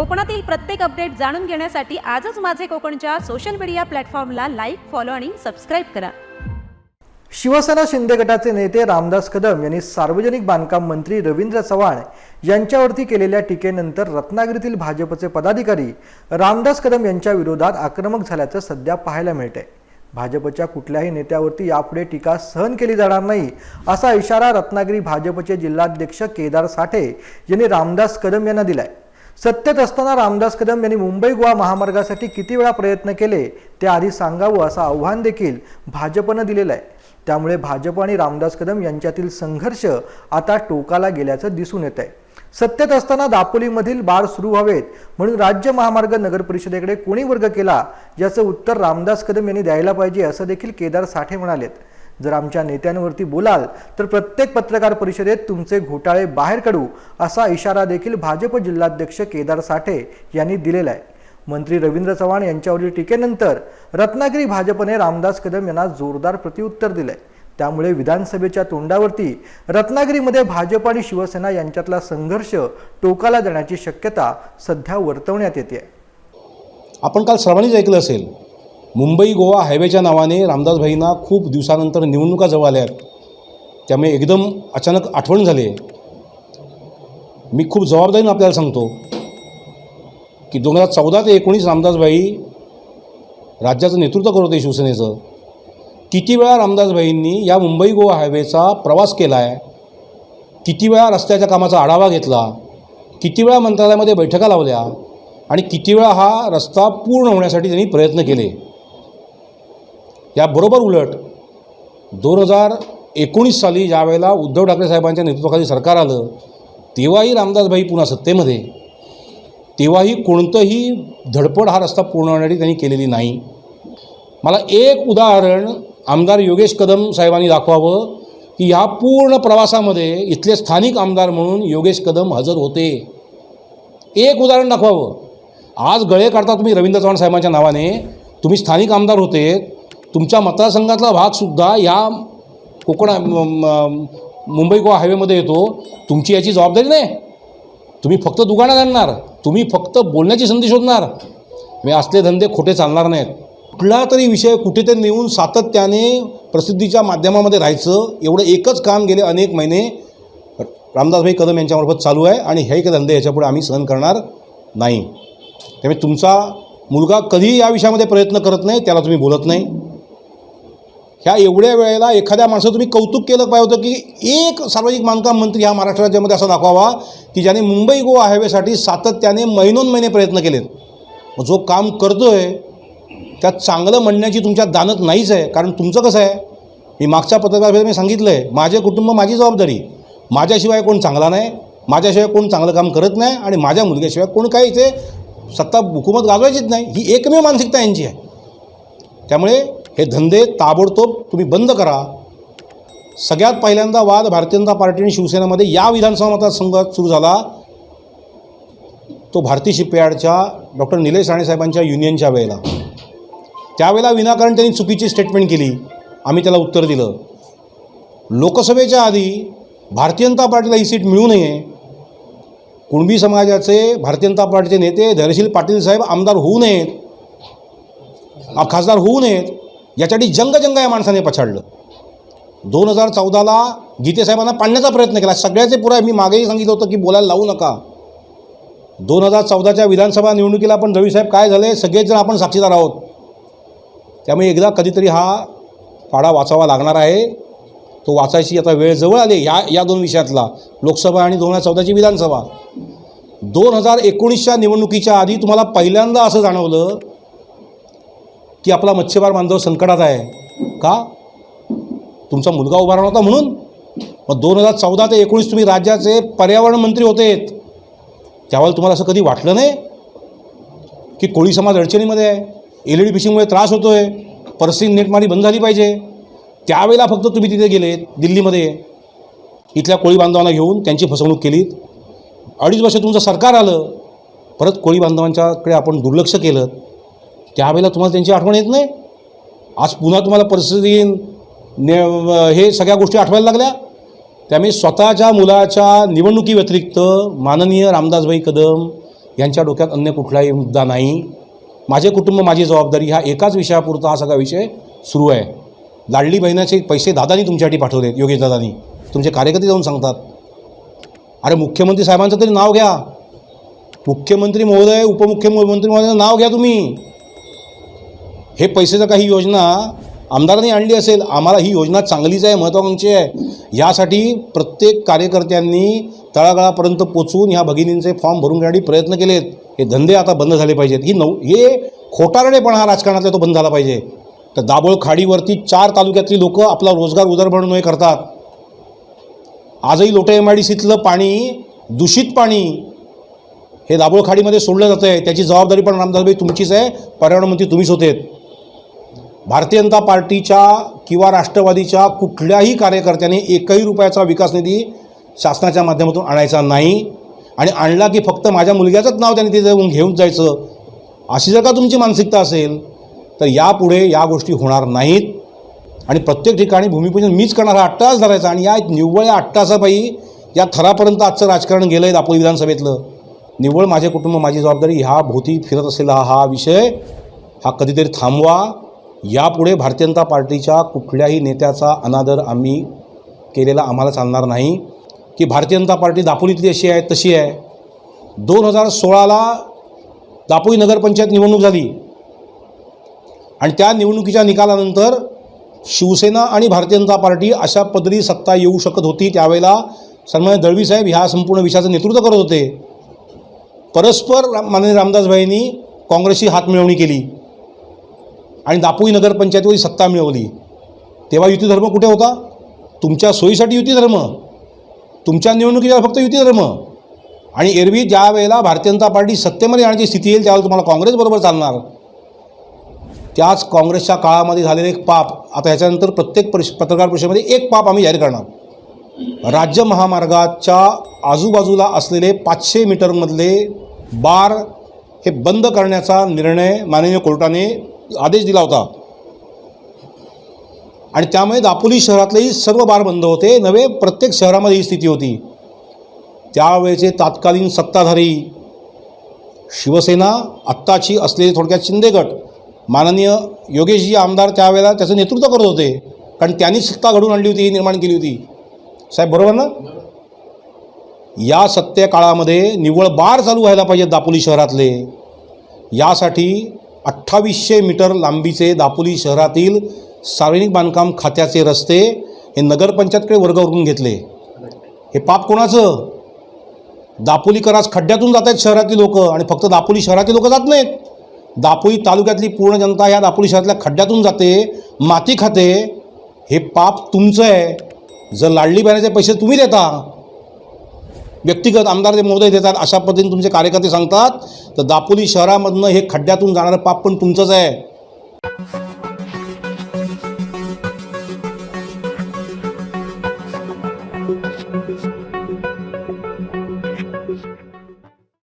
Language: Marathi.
कोकणातील प्रत्येक अपडेट जाणून घेण्यासाठी आजच माझे कोकणच्या सोशल मीडिया प्लॅटफॉर्मला लाईक फॉलो आणि सबस्क्राईब करा. शिवसेना शिंदे गटाचे नेते रामदास कदम यांनी सार्वजनिक बांधकाम मंत्री रवींद्र चव्हाण यांच्यावरती केलेल्या टीकेनंतर रत्नागिरीतील भाजपचे पदाधिकारी रामदास कदम यांच्या विरोधात आक्रमक झाल्याचं सध्या पाहायला मिळते भाजपच्या कुठल्याही नेत्यावरती यापुढे टीका सहन केली जाणार नाही असा इशारा रत्नागिरी भाजपचे जिल्हाध्यक्ष केदार साठे यांनी रामदास कदम यांना दिलाय. सत्तेत असताना रामदास कदम यांनी मुंबई गोवा महामार्गासाठी किती वेळा प्रयत्न केले ते आधी सांगावं असं आव्हान देखील भाजपनं दिलेलं आहे. त्यामुळे भाजप आणि रामदास कदम यांच्यातील संघर्ष आता टोकाला गेल्याचं दिसून येत आहे सत्तेत असताना दापोलीमधील बार सुरू व्हावेत म्हणून राज्य महामार्ग नगर परिषदेकडे कोणी वर्ग केला याचं उत्तर रामदास कदम यांनी द्यायला पाहिजे असं देखील केदार साठे म्हणालेत. जर आमच्या नेत्यांवरती बोलाल तर प्रत्येक पत्रकार परिषदेत तुमचे घोटाळे बाहेर काढू असा इशारा देखील भाजप जिल्हाध्यक्ष केदार साठे यांनी दिलेला आहे. मंत्री रवींद्र चव्हाण यांच्यावरील टीकेनंतर रत्नागिरी भाजपने रामदास कदम यांना जोरदार प्रतिउत्तर दिलंय. त्यामुळे विधानसभेच्या तोंडावरती रत्नागिरीमध्ये भाजप आणि शिवसेना यांच्यातला संघर्ष टोकाला जाण्याची शक्यता सध्या वर्तवण्यात येते. आपण काल सर्वांनीच ऐकलं असेल मुंबई गोवा हायवेच्या नावाने रामदासभाईंना खूप दिवसानंतर निवडणुका जवळ आल्या. आहेत त्यामुळे एकदम अचानक आठवण झाली आहे. मी खूप जबाबदारीनं आपल्याला सांगतो की दोन हजार चौदा ते एकोणीस रामदासभाई राज्याचं नेतृत्व करत होते शिवसेनेचं. किती वेळा रामदासभाईंनी या मुंबई गोवा हायवेचा प्रवास केला आहे किती वेळा रस्त्याच्या कामाचा आढावा घेतला किती वेळा मंत्रालयामध्ये बैठका लावल्या आणि किती वेळा हा रस्ता पूर्ण होण्यासाठी त्यांनी प्रयत्न केले. याबरोबर उलट दोन हजार एकोणीस साली ज्यावेळेला उद्धव ठाकरे साहेबांच्या नेतृत्वाखाली सरकार आलं तेव्हाही रामदासभाई पुन्हा सत्तेमध्ये. तेव्हाही कोणतंही धडपड हा रस्ता पूर्ण होण्यासाठी त्यांनी केलेली नाही. मला एक उदाहरण आमदार योगेश कदम साहेबांनी दाखवावं की ह्या पूर्ण प्रवासामध्ये इथले स्थानिक आमदार म्हणून योगेश कदम हजर होते. एक उदाहरण दाखवावं. आज गळे काढता तुम्ही रवींद्र चव्हाण साहेबांच्या नावाने तुम्ही स्थानिक आमदार होते तुमच्या मतदारसंघातला भागसुद्धा या कोकण मुंबई गोवा हायवेमध्ये येतो. तुमची याची जबाबदारी नाही. तुम्ही फक्त दुकानात आणणार तुम्ही फक्त बोलण्याची संधी शोधणार. मी असले धंदे खोटे चालणार नाहीत. कुठला तरी विषय कुठेतरी नेऊन सातत्याने प्रसिद्धीच्या माध्यमामध्ये राहायचं. एवढं एकच काम गेले अनेक महिने. रामदासभाई कदम यांच्यामार्फत चालू आहे आणि हे काही धंदे याच्यापुढे आम्ही सहन करणार नाही. त्यामुळे तुमचा मुलगा कधीही या विषयामध्ये प्रयत्न करत नाही त्याला तुम्ही बोलत नाही. ह्या एवढ्या वेळेला एखाद्या माणसाचं तुम्ही कौतुक केलं पाहिजे होतं की एक सार्वजनिक बांधकाम मंत्री हा महाराष्ट्र राज्यामध्ये असा दाखवावा की ज्याने मुंबई गोवा हायवेसाठी सातत्याने महिनोन महिने प्रयत्न केलेत. जो काम करतो आहे त्यात चांगलं म्हणण्याची तुमच्या दानत नाहीच आहे. कारण तुमचं कसं आहे? मी मागच्या पत्रकार मी सांगितलं आहे माझे कुटुंब माझी जबाबदारी. माझ्याशिवाय कोण चांगला नाही माझ्याशिवाय कोण चांगलं काम करत नाही आणि माझ्या मुलग्याशिवाय कोण काही इथे सत्ता हुकूमत गाजवायचीच नाही. ही एकमेव मानसिकता यांची आहे. त्यामुळे हे धंदे ताबडतोब तुम्ही बंद करा. सगळ्यात पहिल्यांदा वाद भारतीय जनता पार्टी आणि शिवसेनेमध्ये या विधानसभा मतदारसंघात सुरू झाला. तो भारती शिपयार्डच्या डॉक्टर निलेश राणेसाहेबांच्या युनियनच्या वेळेला. त्यावेळेला विनाकारण त्यांनी चुकीची स्टेटमेंट केली. आम्ही त्याला उत्तर दिलं. लोकसभेच्या आधी भारतीय जनता पार्टीला ही सीट मिळू नये. कुणबी समाजाचे भारतीय जनता पार्टीचे नेते धैर्यशील पाटील साहेब आमदार होऊ नयेत. खासदार होऊ नयेत. याच्यासाठी जंगजंग या माणसाने पछाडलं. दोन हजार चौदाला गीतेसाहेबांना पाडण्याचा प्रयत्न केला. सगळ्याचे पुराय मी मागेही सांगितलं होतं की बोलायला लावू नका. दोन हजार चौदाच्या विधानसभा निवडणुकीला पण रवीसाहेब काय झाले सगळेजण आपण साक्षीदार आहोत. त्यामुळे एकदा कधीतरी हा पाडा वाचावा लागणार आहे. तो वाचायची आता वेळ जवळ आली या या दोन विषयातला लोकसभा आणि दोन हजार चौदाची विधानसभा. दोन हजार एकोणीसच्या निवडणुकीच्या आधी तुम्हाला पहिल्यांदा असं जाणवलं की आपला मच्छीमार बांधव संकटात आहे. का? तुमचा मुलगा उभा राहणार होता म्हणून. मग दोन हजार चौदा ते एकोणीस तुम्ही राज्याचे पर्यावरण मंत्री होते. त्यावेळेला तुम्हाला असं कधी वाटलं नाही? की कोळी समाज अडचणीमध्ये आहे. एल ई डी फिशिंगमुळे त्रास होतो आहे पर्सिंग नेटमारी बंद झाली पाहिजे. त्यावेळेला फक्त तुम्ही तिथे गेलेत दिल्लीमध्ये. इथल्या कोळी बांधवांना घेऊन त्यांची फसवणूक केलीत. अडीच वर्ष तुमचं सरकार आलं. परत कोळी बांधवांच्याकडे आपण दुर्लक्ष केलं. त्यावेळेला तुम्हाला त्यांची आठवण येत नाही? आज पुन्हा तुम्हाला परिस्थिती ने हे सगळ्या गोष्टी आठवायला लागल्या. त्यामुळे स्वतःच्या मुलाच्या निवडणुकीव्यतिरिक्त माननीय रामदासभाई कदम यांच्या डोक्यात अन्य कुठलाही मुद्दा नाही. माझे कुटुंब माझी जबाबदारी ह्या एकाच विषयापुरता हा सगळा विषय सुरू आहे. लाडली बहिणाचे पैसे दादानी तुमच्यासाठी पाठवलेत योगेश दादानी. तुमचे कार्यकर्ते जाऊन सांगतात. अरे मुख्यमंत्री साहेबांचं तरी नाव घ्या. मुख्यमंत्री महोदय उपमुख्यमंत्री महोदय नाव घ्या तुम्ही. हे पैशाचं काही योजना आमदारांनी आणली असेल आम्हाला ही योजना चांगलीच आहे महत्त्वाकांक्षी आहे. यासाठी प्रत्येक कार्यकर्त्यांनी तळागाळापर्यंत पोचवून ह्या भगिनींचे फॉर्म भरून घेण्यासाठी प्रयत्न केलेत. हे धंदे आता बंद झाले पाहिजेत. ही नऊ हे खोटारडेपणा हा राजकारणातला तो बंद झाला पाहिजे. तर दाभोळ खाडीवरती चार तालुक्यातली लोकं आपला रोजगार उदरभरणोय करतात. आजही लोटे एम आय डी सीतलं पाणी दूषित पाणी हे दाभोळ खाडीमध्ये सोडलं जातं आहे त्याची जबाबदारी पण रामदासभाई तुमचीच आहे. पर्यावरण मंत्री तुम्हीच आहेत भारतीय जनता पार्टीच्या किंवा राष्ट्रवादीच्या कुठल्याही कार्यकर्त्याने एकही रुपयाचा विकास निधी शासनाच्या माध्यमातून आणायचा नाही आणि आणला की फक्त माझ्या मुलग्याचंच नाव त्यांनी तिथे जाऊन घेऊन जायचं अशी जर का तुमची मानसिकता असेल तर यापुढे या गोष्टी होणार नाहीत. आणि प्रत्येक ठिकाणी भूमिपूजन मीच करणार हा अट्टास धरायचा आणि या निव्वळ या अट्टासापायी या थरापर्यंत आजचं राजकारण गेलं आहे दापोली विधानसभेतलं. निव्वळ माझे कुटुंब माझी जबाबदारी ह्या भोवती फिरत असलेला हा विषय हा कधीतरी थांबवा. यापुढे भारतीय जनता पार्टीच्या कुठल्याही नेत्याचा अनादर आम्ही केलेला आम्हाला चालणार नाही. की भारतीय जनता पार्टी दापोलीतली अशी आहे तशी आहे. दोन हजार सोळाला दापोली नगरपंचायत निवडणूक झाली. आणि त्या निवडणुकीच्या निकालानंतर शिवसेना आणि भारतीय जनता पार्टी अशा पदरी सत्ता येऊ शकत होती त्यावेळेला सन्मान्य दळवी साहेब ह्या संपूर्ण विषयाचं नेतृत्व करत होते. परस्पर राम माननीय रामदासभाईंनी काँग्रेसची हातमिळवणी केली. आणि दापोई नगरपंचायतीवर सत्ता मिळवली. तेव्हा युती धर्म कुठे होता? तुमच्या सोयीसाठी युती धर्म. तुमच्या निवडणुकीच्या फक्त युती धर्म. आणि एरवी ज्या वेळेला भारतीय जनता पार्टी सत्तेमध्ये येण्याची स्थिती येईल त्यावेळेला तुम्हाला काँग्रेसबरोबर चालणार. त्याच काँग्रेसच्या काळामध्ये झालेले एक पाप आता ह्याच्यानंतर प्रत्येक परिष पत्रकार परिषदेमध्ये एक पाप आम्ही जाहीर करणार. राज्य महामार्गाच्या आजूबाजूला असलेले पाचशे मीटरमधले बार हे बंद करण्याचा निर्णय माननीय कोर्टाने आदेश दिला होता. आणि त्यामुळे दापोली शहरातलेही सर्व बार बंद होते. नव्हे प्रत्येक शहरामध्ये ही स्थिती होती. त्यावेळेचे तत्कालीन सत्ताधारी शिवसेना आत्ताची असलेले थोडक्यात शिंदेगट माननीय योगेशजी आमदार त्यावेळेला त्याचं नेतृत्व करत होते. कारण त्यांनी सत्ता घडून आणली होती निर्माण केली होती. साहेब बरोबर ना? या सत्य काळामध्ये निव्वळ बार चालू व्हायला पाहिजेत दापोली शहरातले. यासाठी अठ्ठावीसशे मीटर लांबीचे दापोली शहरातील सार्वजनिक बांधकाम खात्याचे रस्ते हे नगरपंचायतकडे वर्ग करून घेतले. हे पाप कोणाचं? दापोलीकरास खड्ड्यातून जात आहेत शहरातली लोक आणि फक्त दापोली शहरातली लोक जात नाहीत. दापोली तालुक्यातली पूर्ण जनता ह्या दापोली शहरातल्या खड्ड्यातून जाते. माती खाते. हे पाप तुमचं आहे. जर लाडली बॅनाचे पैसे तुम्ही देता व्यक्तिगत आमदार जे महोदय देतात अशा पद्धतीने तुमचे कार्यकर्ते सांगतात तर दापोली शहरामधनं हे खड्ड्यातून जाणारं पाप पण तुमचंच आहे.